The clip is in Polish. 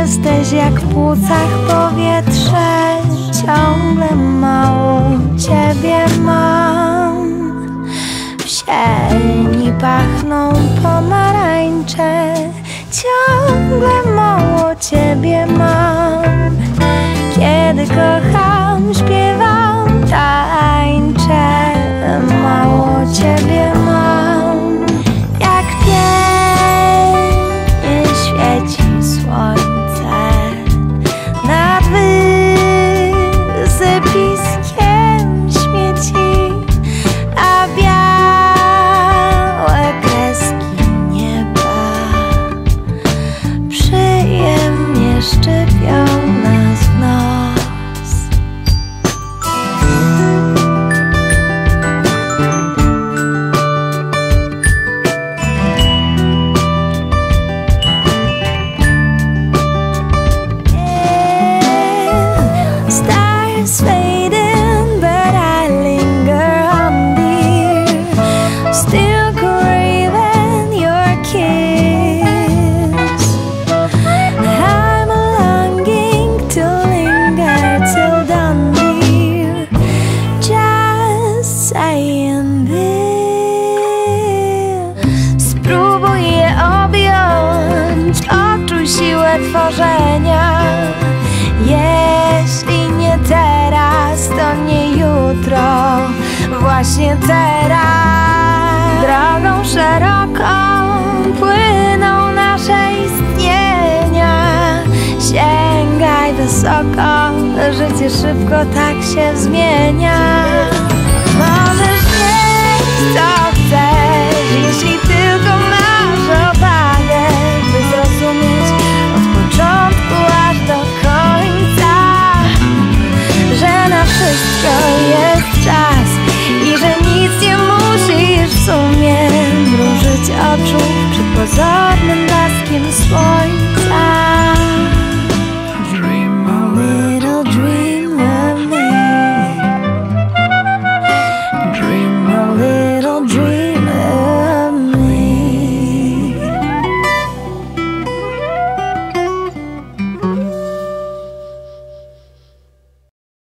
Jesteś jak w płucach powietrze Ciągle mało ciebie mam. W sieni pachną pomarańcze Ciągle mało ciebie mam. Kiedy kocham, nie jutro, właśnie teraz. Drogą szeroką płyną nasze istnienia. Sięgaj wysoko, życie szybko tak się zmienia. Możesz mieć